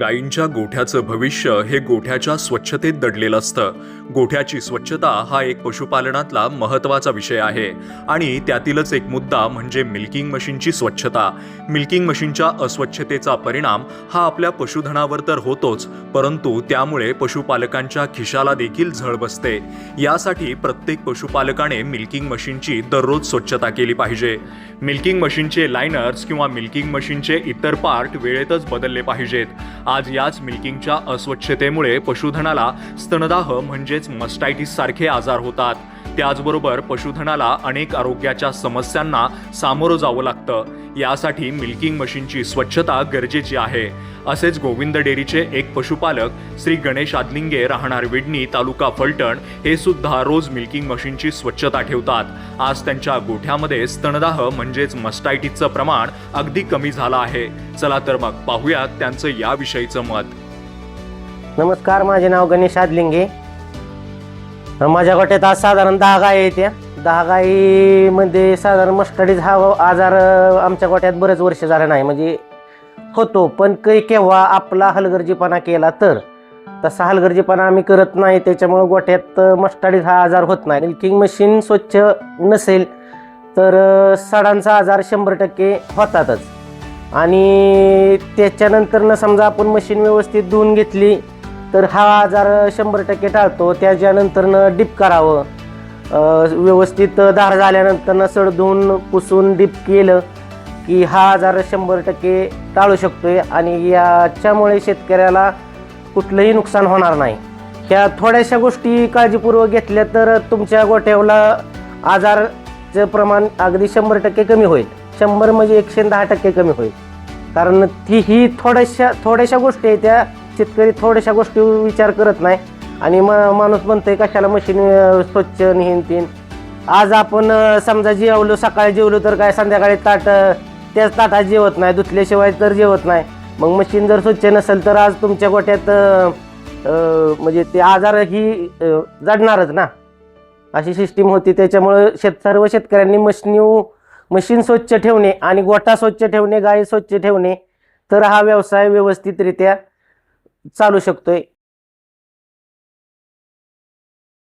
गायींच्या गोठ्याचं भविष्य हे गोठ्याच्या स्वच्छतेत दडलेलं असतं. गोठ्याची स्वच्छता हा एक पशुपालनातला महत्त्वाचा विषय आहे. आणि त्यातीलच एक मुद्दा म्हणजे मिल्किंग मशीनची स्वच्छता. मिल्किंग मशीनच्या अस्वच्छतेचा परिणाम हा आपल्या पशुधनावर तर होतोच परंतु त्यामुळे पशुपालकांच्या खिशाला देखील झळ बसते. यासाठी प्रत्येक पशुपालकाने मिल्किंग मशीनची दररोज स्वच्छता केली पाहिजे. मिल्किंग मशीनचे लायनर्स किंवा मिल्किंग मशीनचे इतर पार्ट वेळेतच बदलले पाहिजेत. आज याच मिल्किंगच्या अस्वच्छतेमुळे पशुधनाला स्तनदाह म्हणजेच मस्टायटिस सारखे आजार होतात. त्याचबरोबर पशुधनाला अनेक आरोग्याच्या समस्यांना सामोरं जावं लागतं. यासाठी मिल्किंग मशीनची स्वच्छता गरजेची आहे. असेच गोविंद डेअरीचे एक पशुपालक श्री गणेश आदलिंगे राहणार विडणी तालुका फलटण हे सुद्धा रोज मिल्किंग मशीनची स्वच्छता ठेवतात. आज त्यांच्या गोठ्यामध्ये स्तनदाह म्हणजेच मस्टायटीसचं प्रमाण अगदी कमी झालं आहे. चला तर मग पाहूयात त्यांचं याविषयीचं मत. नमस्कार माझे नाव गणेश आदलिंगे. माझ्या गोट्यात आज साधारण दहा गाय आहेत त्या दहा गायीमध्ये साधारण मस्टडीज हा आजार आमच्या गोट्यात बरेच वर्ष झालं नाही. म्हणजे होतो पण काही केव्हा आपला हलगर्जीपणा केला तर. तसा हलगर्जीपणा आम्ही करत नाही त्याच्यामुळं गोठ्यात मस्टाडीज हा आजार होत नाही. मिल्किंग मशीन स्वच्छ नसेल तर सडांचा आजार शंभर टक्के होतातच. आणि त्याच्यानंतर समजा आपण मशीन व्यवस्थित धुवून घेतली तर हा आजार शंभर टक्के टाळतो. त्याच्यानंतरनं डीप करावं. व्यवस्थित धार झाल्यानंतर सड धुवून पुसून डीप केलं की हा आजार शंभर टक्के टाळू शकतोय आणि याच्यामुळे शेतकऱ्याला कुठलंही नुकसान होणार नाही. ह्या थोड्याशा गोष्टी काळजीपूर्वक घेतल्या तर तुमच्या गोठ्यावला आजारचं प्रमाण अगदी शंभर टक्के कमी होईल. शंभर म्हणजे एकशे दहा टक्के कमी होईल. कारण ती ही थोड्याशा थोड्याशा गोष्टी आहेत त्या शेतकरी थोड्याशा गोष्टी विचार करत नाही. आणि म माणूस म्हणतोय कशाला मशीन स्वच्छ निहीन तीन आज आपण समजा जेवलो सकाळी जेवलो तर काय संध्याकाळी ताट त्याच ताटात जेवत नाही धुतल्याशिवाय तर जेवत नाही. मग मशीन जर स्वच्छ नसेल तर आज तुमच्या गोट्यात म्हणजे ते आजार ही जडणारच ना. अशी सिस्टीम होती. त्याच्यामुळं शेत सर्व शेतकऱ्यांनी मशीन मशीन स्वच्छ ठेवणे आणि गोठा स्वच्छ ठेवणे गाय स्वच्छ ठेवणे तर हा व्यवसाय व्यवस्थितरित्या चालू शकतोय.